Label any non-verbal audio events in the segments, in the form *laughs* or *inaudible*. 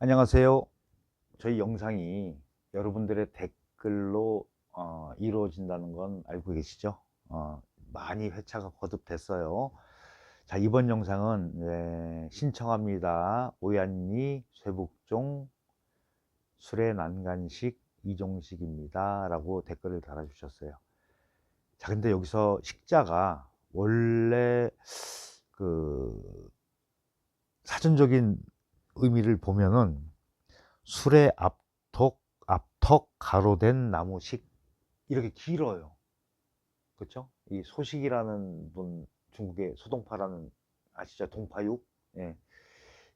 안녕하세요. 저희 영상이 여러분들의 댓글로 어, 이루어진다는 건 알고 계시죠? 어, 많이 회차가 거듭됐어요. 자, 이번 영상은 예, 신청합니다. 오얀리 쇠북종 술의 난간식 이종식입니다. 라고 댓글을 달아주셨어요. 자, 근데 여기서 식자가 원래 그 사전적인 의미를 보면은 술의 앞턱, 앞턱 가로된 나무식 이렇게 길어요. 그렇죠? 이 소식이라는 분 중국의 소동파라는 아시죠? 동파육 예.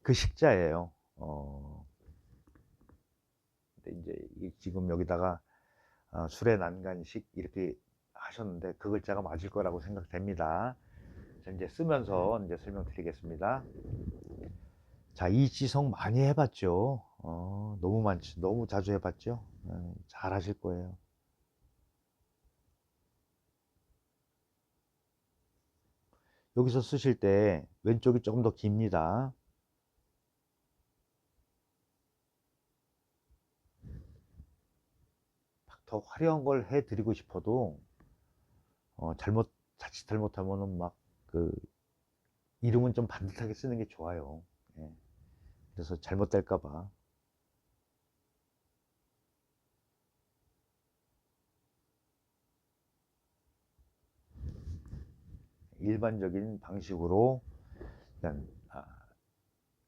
그 식자예요. 어. 근데 이제 이 지금 여기다가 어, 술의 난간식 이렇게 하셨는데 그 글자가 맞을 거라고 생각됩니다. 자, 이제 쓰면서 이제 설명드리겠습니다. 자, 이 지성 많이 해봤죠. 어, 너무 많지, 너무 자주 해봤죠. 어, 잘 하실 거예요. 여기서 쓰실 때 왼쪽이 조금 더 깁니다. 막더 화려한 걸 해드리고 싶어도 어, 잘못 자칫 잘못하면은 막 그 이름은 좀 반듯하게 쓰는 게 좋아요. 예. 그래서 잘못될까봐. 일반적인 방식으로 그냥 아,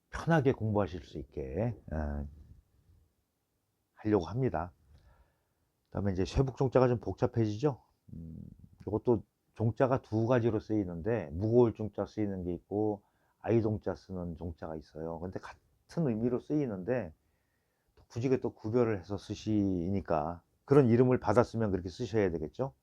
편하게 공부하실 수 있게 아, 하려고 합니다. 그다음에 이제 쇠북 종자가 좀 복잡해지죠. 음, 이것도 종자가 두 가지로 쓰이는데 무거울 종자 쓰이는 게 있고 아이동자 쓰는 종자가 있어요. 근데 같은 의미로 쓰이는데 굳이 또 구별을 해서 쓰시니까 그런 이름을 받았으면 그렇게 쓰셔야 되겠죠.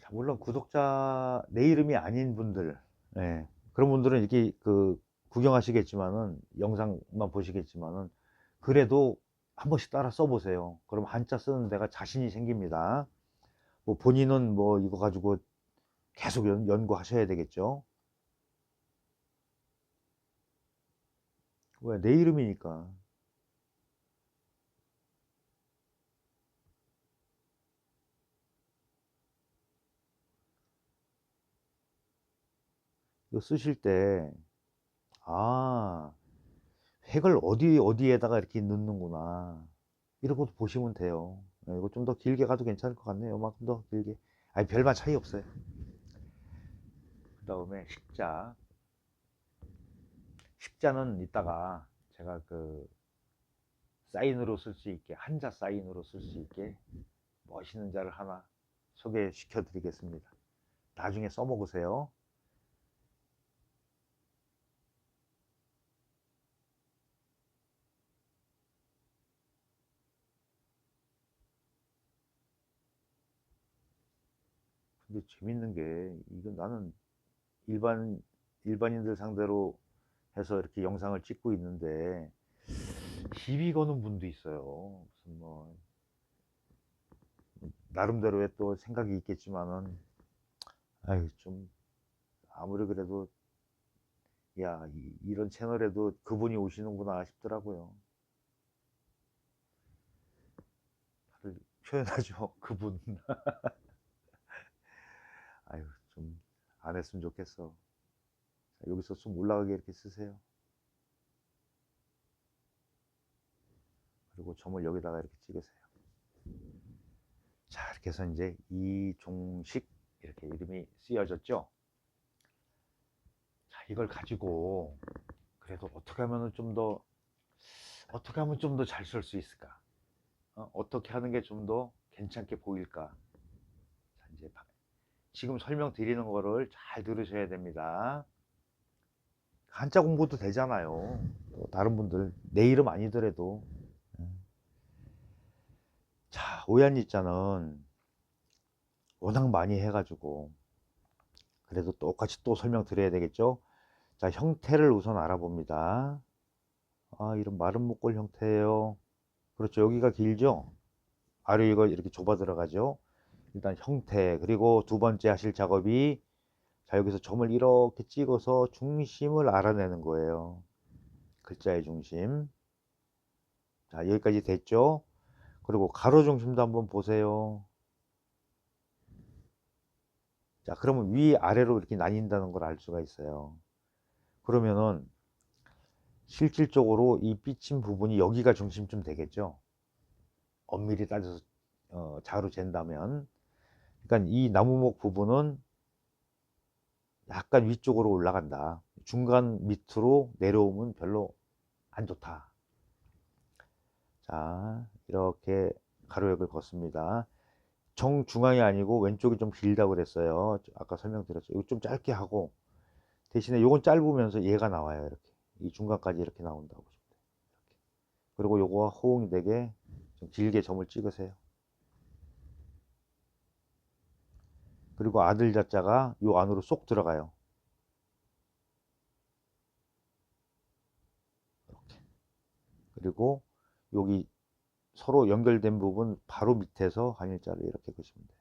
자, 물론 구독자 내 이름이 아닌 분들, 예, 그런 분들은 이렇게 그 구경하시겠지만은 영상만 보시겠지만은 그래도 한 번씩 따라 써보세요. 그럼 한자 쓰는 데가 자신이 생깁니다. 뭐 본인은 뭐 이거 가지고 계속 연, 연구하셔야 되겠죠. 왜? 내 이름이니까. 이거 쓰실 때, 아, 획을 어디, 어디에다가 이렇게 넣는구나. 이러고 보시면 돼요. 네, 이거 좀 더 길게 가도 괜찮을 것 같네요. 요만큼 더 길게. 아니, 별반 차이 없어요. 그 다음에 식자. 식자는 이따가 제가 그 사인으로 쓸 수 있게, 한자 사인으로 쓸 수 있게 멋있는 자를 하나 소개시켜 드리겠습니다. 나중에 써먹으세요. 근데 재밌는 게 이거 나는 일반 일반인들 상대로 해서 이렇게 영상을 찍고 있는데 시비 거는 분도 있어요. 무슨 뭐 나름대로의 또 생각이 있겠지만은 아유 좀 아무리 그래도 야 이- 이런 채널에도 그분이 오시는구나 싶더라고요. 표현하죠 *laughs* 그분. 안 했으면 좋겠어. 자, 여기서 좀 올라가게 이렇게 쓰세요. 그리고 점을 여기다가 이렇게 찍으세요. 자, 이렇게 해서 이제 이종식 이렇게 이름이 쓰여졌죠. 자, 이걸 가지고 그래도 어떻게 하면은 좀더 어떻게 하면 좀 더 잘 쓸 수 있을까? 어, 떻게 하는 게 좀 더 괜찮게 보일까? 지금 설명드리는 거를 잘 들으셔야 됩니다. 한자 공부도 되잖아요. 또 다른 분들 내 이름 아니더라도 자 오얀이자는 워낙 많이 해가지고 그래도 똑같이 또 설명드려야 되겠죠. 자 형태를 우선 알아봅니다. 아 이런 마른 목골 형태예요. 그렇죠. 여기가 길죠. 아래 이거 이렇게 좁아 들어가죠. 일단 형태 그리고 두 번째 하실 작업이 자 여기서 점을 이렇게 찍어서 중심을 알아내는 거예요. 글자의 중심. 자 여기까지 됐죠. 그리고 가로 중심도 한번 보세요. 자 그러면 위 아래로 이렇게 나뉜다는 걸 알 수가 있어요. 그러면은 실질적으로 이 삐친 부분이 여기가 중심쯤 되겠죠. 엄밀히 따져서 어, 자로 잰다면 그러니까 이 나무목 부분은 약간 위쪽으로 올라간다. 중간 밑으로 내려오면 별로 안 좋다. 자, 이렇게 가로역을 걷습니다. 정중앙이 아니고 왼쪽이 좀 길다고 그랬어요. 아까 설명드렸죠. 이거 좀 짧게 하고 대신에 요건 짧으면서 얘가 나와요. 이렇게. 이 중간까지 이렇게 나온다고 보시면 돼요. 그리고 요거와 호응이 되게 좀 길게 점을 찍으세요. 그리고 아들 자자가 요 안으로 쏙 들어가요. 이렇게. 그리고 여기 서로 연결된 부분 바로 밑에서 한일자를 이렇게 그시면 돼요.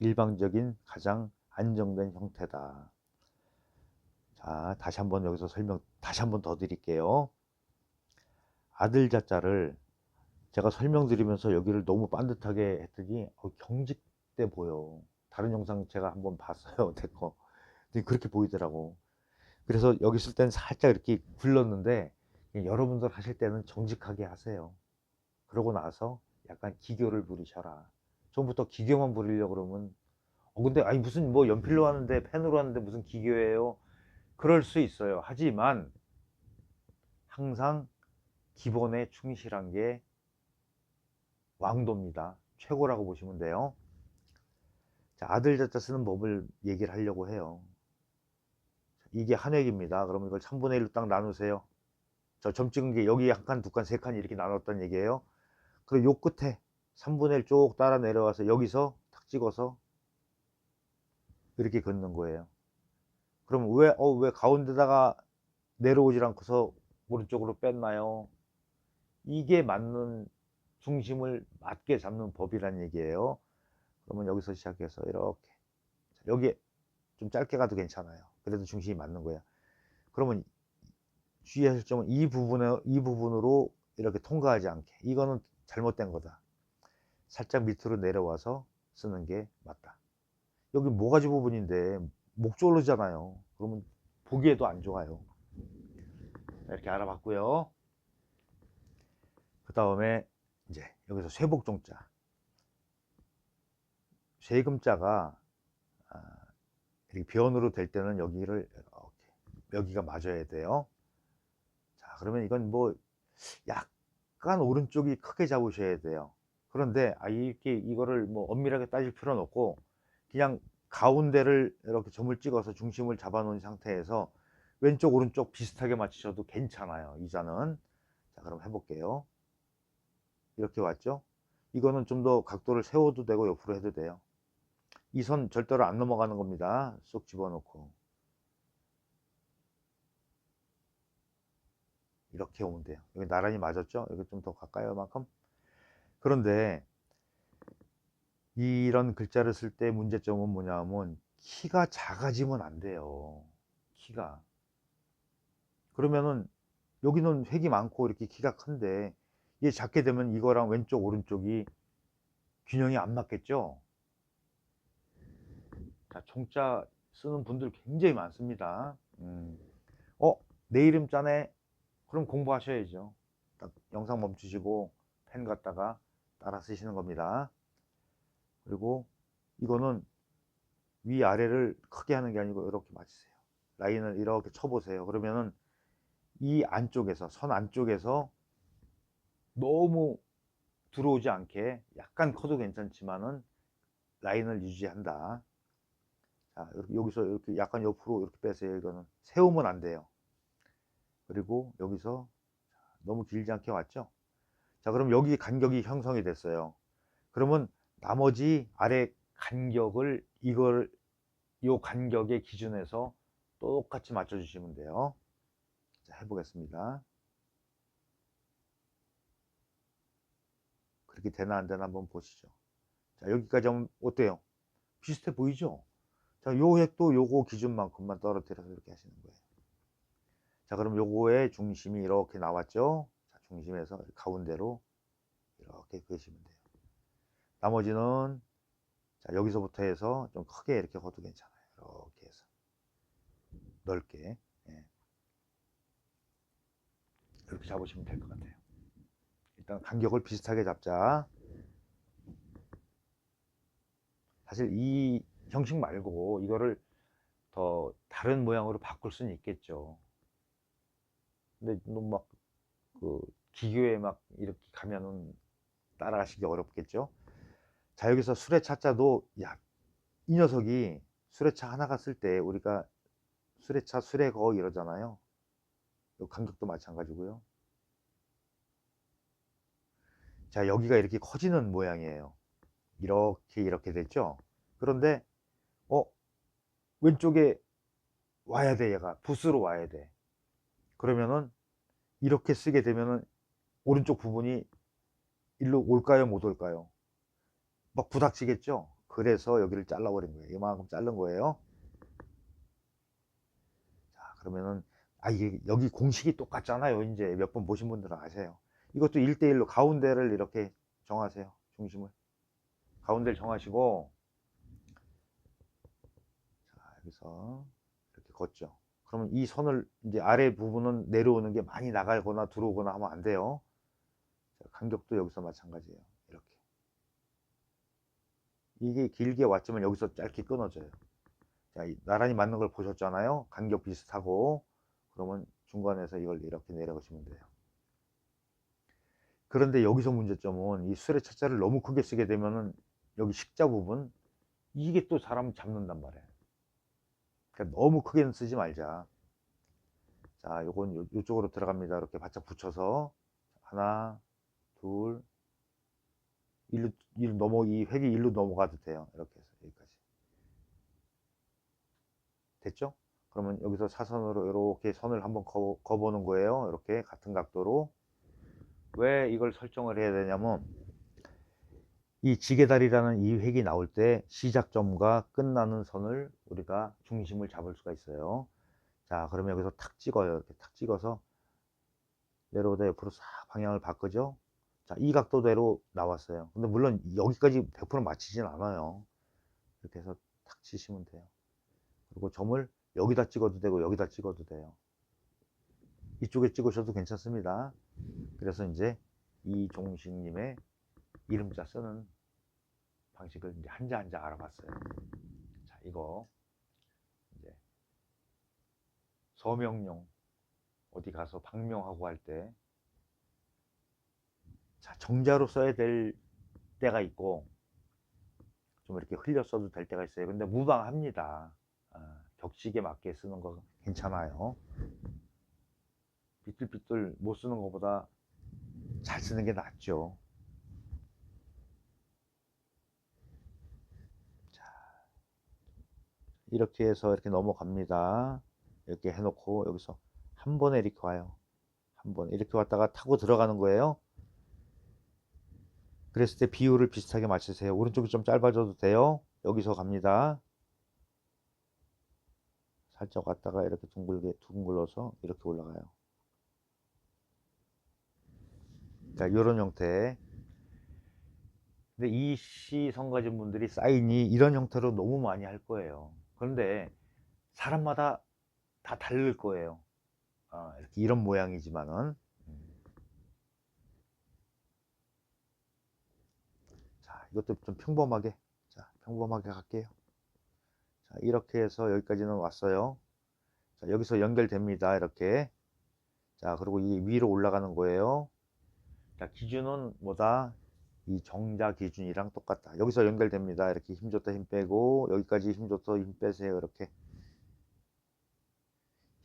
일방적인 가장 안정된 형태다. 자, 다시 한번 여기서 설명 다시 한번 더 드릴게요. 아들 자자를 제가 설명드리면서 여기를 너무 반듯하게 했더니 어, 경직 돼 보여. 다른 영상 제가 한번 봤어요. *laughs* 근데 그렇게 보이더라고. 그래서 여기 쓸 때는 살짝 이렇게 굴렀는데 여러분들 하실 때는 정직하게 하세요. 그러고 나서 약간 기교를 부리셔라. 처음부터 기교만 부리려고 그러면 어 근데 아니 무슨 뭐 연필로 하는데 펜으로 하는데 무슨 기교예요? 그럴 수 있어요. 하지만 항상 기본에 충실한 게 왕도입니다. 최고라고 보시면 돼요. 자, 아들 자자 쓰는 법을 얘기를 하려고 해요. 이게 한 획입니다. 그러면 이걸 3분의 1로 딱 나누세요. 저 점 찍은 게 여기 한 칸, 두 칸, 세 칸 이렇게 나눴다는 얘기예요. 그리고 요 끝에 3분의 1 쭉 따라 내려와서 여기서 탁 찍어서 이렇게 긋는 거예요. 그럼 왜, 어, 왜 가운데다가 내려오질 않고서 오른쪽으로 뺐나요? 이게 맞는 중심을 맞게 잡는 법이란 얘기예요. 그러면 여기서 시작해서 이렇게 여기 좀 짧게 가도 괜찮아요. 그래도 중심이 맞는 거야. 그러면 주의하실 점은 이 부분에 이 부분으로 이렇게 통과하지 않게 이거는 잘못된 거다. 살짝 밑으로 내려와서 쓰는 게 맞다. 여기 모가지 부분인데 목졸르잖아요. 그러면 보기에도 안 좋아요. 이렇게 알아봤고요. 그 다음에 이제 여기서 쇠복종자. 쇠금자가 아, 이렇게 변으로 될 때는 여기를 여기가 맞아야 돼요. 자, 그러면 이건 뭐 약간 오른쪽이 크게 잡으셔야 돼요. 그런데 아 이렇게 이거를 뭐 엄밀하게 따질 필요는 없고 그냥 가운데를 이렇게 점을 찍어서 중심을 잡아 놓은 상태에서 왼쪽 오른쪽 비슷하게 맞추셔도 괜찮아요 이 잔은 자 그럼 해 볼게요 이렇게 왔죠 이거는 좀 더 각도를 세워도 되고 옆으로 해도 돼요 이 선 절대로 안 넘어가는 겁니다. 쏙 집어넣고. 이렇게 오면 돼요. 여기 나란히 맞았죠? 여기 좀 더 가까이 만큼? 그런데 이런 글자를 쓸 때 문제점은 뭐냐면 키가 작아지면 안 돼요. 키가. 그러면은 여기는 획이 많고 이렇게 키가 큰데 이게 작게 되면 이거랑 왼쪽 오른쪽이 균형이 안 맞겠죠? 자 종자 쓰는 분들 굉장히 많습니다. 음. 어? 내 이름 짜네 그럼 공부하셔야죠. 딱 영상 멈추시고 펜 갖다가 따라 쓰시는 겁니다. 그리고 이거는 위아래를 크게 하는 게 아니고 이렇게 맞으세요. 라인을 이렇게 쳐보세요. 그러면은 이 안쪽에서 선 안쪽에서 너무 들어오지 않게 약간 커도 괜찮지만은 라인을 유지한다 자 여기서 이렇게 약간 옆으로 이렇게 빼세요 이거는 세우면 안 돼요 그리고 여기서 너무 길지 않게 왔죠 자 그럼 여기 간격이 형성이 됐어요 그러면 나머지 아래 간격을 이걸 요 간격의 기준에서 똑같이 맞춰 주시면 돼요 자, 해보겠습니다 그렇게 되나 안 되나 한번 보시죠. 자, 여기까지 하면 어때요? 비슷해 보이죠? 자, 요 획도 요거 기준만큼만 떨어뜨려서 이렇게 하시는 거예요. 자, 그럼 요거의 중심이 이렇게 나왔죠? 자, 중심에서 가운데로 이렇게 그으시면 돼요. 나머지는 자, 여기서부터 해서 좀 크게 이렇게 커도 괜찮아요. 이렇게 해서 넓게 예. 이렇게 잡으시면 될 것 같아요. 일단 간격을 비슷하게 잡자. 사실 이 형식 말고 이거를 더 다른 모양으로 바꿀 수는 있겠죠. 근데 너무 막 그 기교에 막 이렇게 가면은 따라가시기 어렵겠죠. 자 여기서 수레차 자도 야 이 녀석이 수레차 하나 갔을 때 우리가 수레차 수레거 이러잖아요. 요 간격도 마찬가지고요. 자 여기가 이렇게 커지는 모양이에요. 이렇게 이렇게 됐죠. 그런데 어 왼쪽에 와야 돼 얘가 붓으로 와야 돼. 그러면은 이렇게 쓰게 되면은 오른쪽 부분이 일로 올까요 못 올까요? 막 부닥치겠죠. 그래서 여기를 잘라버린 거예요. 이만큼 자른 거예요. 자 그러면은 아 이게 여기 공식이 똑같잖아요. 이제 몇 번 보신 분들은 아세요. 이것도 1대1로 가운데를 이렇게 정하세요. 중심을. 가운데를 정하시고 자, 여기서 이렇게 걷죠. 그러면 이 선을 이제 아래 부분은 내려오는 게 많이 나가거나 들어오거나 하면 안 돼요. 자, 간격도 여기서 마찬가지예요. 이렇게. 이게 길게 왔지만 여기서 짧게 끊어져요. 자, 이 나란히 맞는 걸 보셨잖아요. 간격 비슷하고 그러면 중간에서 이걸 이렇게 내려가시면 돼요. 그런데 여기서 문제점은 이 수레 차자를 너무 크게 쓰게 되면은 여기 식자 부분 이게 또 사람 잡는단 말이에요. 그러니까 너무 크게는 쓰지 말자. 자, 요건 요, 요쪽으로 들어갑니다. 이렇게 바짝 붙여서 하나, 둘, 일로, 일로 넘어 이 획이 일로 넘어가도 돼요. 이렇게 해서 여기까지. 됐죠? 그러면 여기서 사선으로 이렇게 선을 한번 거, 거보는 거예요. 이렇게 같은 각도로. 왜 이걸 설정을 해야 되냐면 이 지게다리라는 이 획이 나올 때 시작점과 끝나는 선을 우리가 중심을 잡을 수가 있어요. 자, 그러면 여기서 탁 찍어요. 이렇게 탁 찍어서 내려오다 옆으로 싹 방향을 바꾸죠. 자, 이 각도대로 나왔어요. 근데 물론 여기까지 100% 맞히진 않아요. 이렇게 해서 탁 치시면 돼요. 그리고 점을 여기다 찍어도 되고 여기다 찍어도 돼요. 이쪽에 찍으셔도 괜찮습니다. 그래서 이제 이종식님의 이름자 쓰는 방식을 이제 한자 한자 알아봤어요. 자, 이거 이제 서명용 어디 가서 방명하고 할 때 자, 정자로 써야 될 때가 있고 좀 이렇게 흘려 써도 될 때가 있어요. 근데 무방합니다. 아, 격식에 맞게 쓰는 거 괜찮아요. 삐뚤삐뚤 못 쓰는 것보다 잘 쓰는 게 낫죠. 자, 이렇게 해서 이렇게 넘어갑니다. 이렇게 해놓고 여기서 한 번에 이렇게 와요. 한 번에 이렇게 왔다가 타고 들어가는 거예요. 그랬을 때 비율을 비슷하게 맞추세요. 오른쪽이 좀 짧아져도 돼요. 여기서 갑니다. 살짝 왔다가 이렇게 둥글게 둥글러서 이렇게 올라가요. 자, 이런 형태. 근데 이 시 성 가진 분들이 사인이 이런 형태로 너무 많이 할 거예요. 그런데 사람마다 다 다를 거예요. 아, 이렇게 이런 모양이지만은. 자, 이것도 좀 평범하게. 자, 평범하게 갈게요. 자, 이렇게 해서 여기까지는 왔어요. 자, 여기서 연결됩니다. 이렇게. 자, 그리고 이 위로 올라가는 거예요. 자, 기준은 뭐다? 이 정자 기준이랑 똑같다. 여기서 연결됩니다. 이렇게 힘 줬다 힘 빼고 여기까지 힘 줬다 힘 빼세요. 이렇게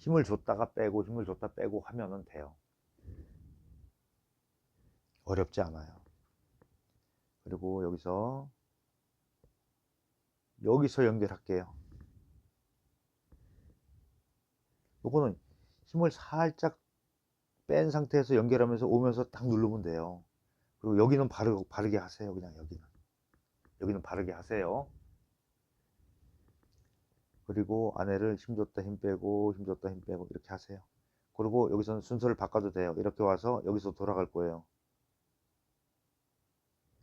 힘을 줬다가 빼고 힘을 줬다 빼고 하면은 돼요. 어렵지 않아요. 그리고 여기서 여기서 연결할게요. 요거는 힘을 살짝 뺀 상태에서 연결하면서 오면서 딱 누르면 돼요. 그리고 여기는 바르, 바르게 하세요. 그냥 여기는. 여기는 바르게 하세요. 그리고 아내를 힘 줬다 힘 빼고 힘 줬다 힘 빼고 이렇게 하세요. 그리고 여기서는 순서를 바꿔도 돼요. 이렇게 와서 여기서 돌아갈 거예요.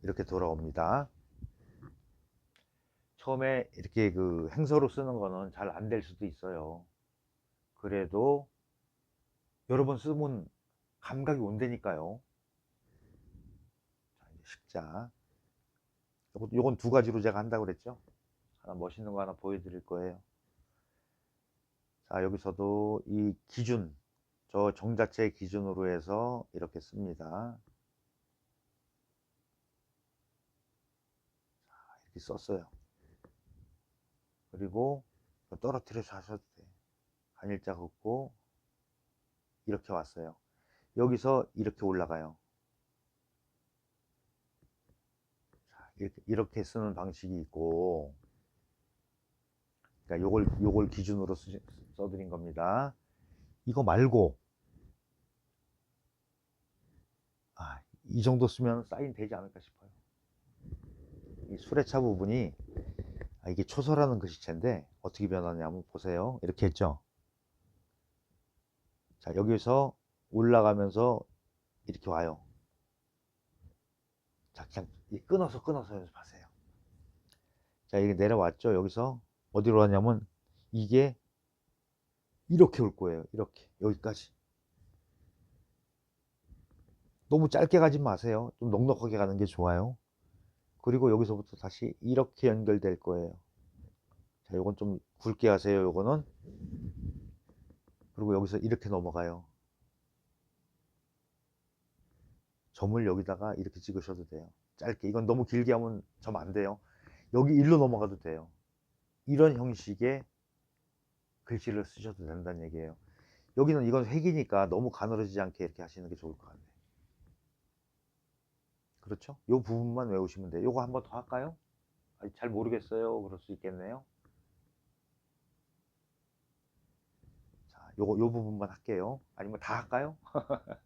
이렇게 돌아옵니다. 처음에 이렇게 그 행서로 쓰는 거는 잘 안 될 수도 있어요. 그래도 여러 번 쓰면 감각이 온다니까요. 자, 이제 십자. 요건, 요건 두 가지로 제가 한다고 그랬죠. 하나 멋있는 거 하나 보여드릴 거예요. 자, 여기서도 이 기준, 저 정자체 기준으로 해서 이렇게 씁니다. 자, 이렇게 썼어요. 그리고 떨어뜨려서 하셔도 돼요. 한일자 긋고 이렇게 왔어요. 여기서 이렇게 올라가요. 자, 이렇게, 이렇게 쓰는 방식이 있고, 그러니까 요걸 요걸 기준으로 쓰, 써드린 겁니다. 이거 말고, 아, 이 정도 쓰면 사인 되지 않을까 싶어요. 이 수레차 부분이 아, 이게 초소라는 글씨체인데 어떻게 변하냐면 보세요. 이렇게 했죠. 자, 여기서 올라가면서 이렇게 와요. 자, 그냥 이 끊어서 끊어서 연습하세요. 자, 이게 내려왔죠. 여기서 어디로 가냐면 이게 이렇게 올 거예요. 이렇게 여기까지. 너무 짧게 가지 마세요. 좀 넉넉하게 가는 게 좋아요. 그리고 여기서부터 다시 이렇게 연결될 거예요. 자, 요건 좀 굵게 하세요. 요거는. 그리고 여기서 이렇게 넘어가요. 점을 여기다가 이렇게 찍으셔도 돼요. 짧게. 이건 너무 길게 하면 점 안 돼요. 여기 일로 넘어가도 돼요. 이런 형식의 글씨를 쓰셔도 된다는 얘기예요. 여기는 이건 획이니까 너무 가늘어지지 않게 이렇게 하시는 게 좋을 것 같네요. 그렇죠? 요 부분만 외우시면 돼요. 요거 한번 더 할까요? 아니, 잘 모르겠어요. 그럴 수 있겠네요. 자, 요거 요 부분만 할게요. 아니면 다 할까요? *laughs*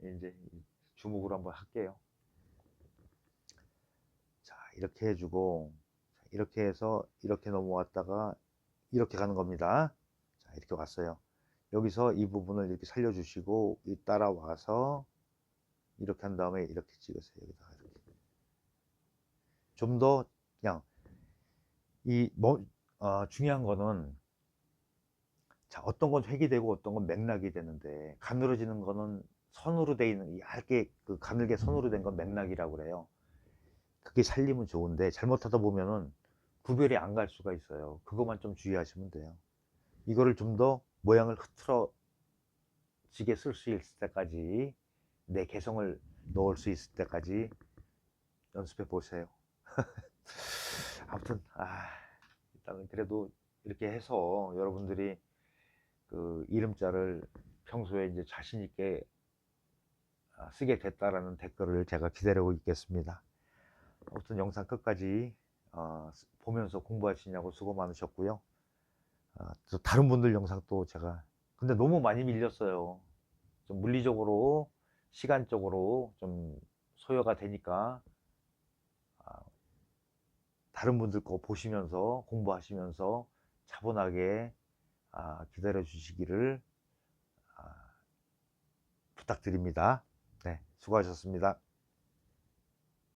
이제 주목으로 한번 할게요. 자, 이렇게 해주고 자, 이렇게 해서 이렇게 넘어왔다가 이렇게 가는 겁니다. 자, 이렇게 왔어요. 여기서 이 부분을 이렇게 살려주시고 이 따라와서 이렇게 한 다음에 이렇게 찍으세요. 여기다가 이렇게. 좀 더 그냥 이 뭐, 어, 중요한 거는 자, 어떤 건 획이 되고 어떤 건 맥락이 되는데 가늘어지는 거는 선으로 돼 있는 얇게 그 가늘게 선으로 된 건 맥락이라고 그래요. 그게 살리면 좋은데 잘못하다 보면은 구별이 안 갈 수가 있어요. 그것만 좀 주의하시면 돼요. 이거를 좀 더 모양을 흐트러지게 쓸 수 있을 때까지 내 개성을 넣을 수 있을 때까지 연습해 보세요. *laughs* 아무튼 아, 일단은 그래도 이렇게 해서 여러분들이 그 이름자를 평소에 이제 자신 있게 아, 쓰게 됐다라는 댓글을 제가 기다리고 있겠습니다. 아무튼 영상 끝까지 어, 보면서 공부하시냐고 수고 많으셨고요. 아, 또 다른 분들 영상 또 제가 근데 너무 많이 밀렸어요. 좀 물리적으로 시간적으로 좀 소요가 되니까 아, 다른 분들 거 보시면서 공부하시면서 차분하게 아, 기다려 주시기를 아, 부탁드립니다. 네, 수고하셨습니다.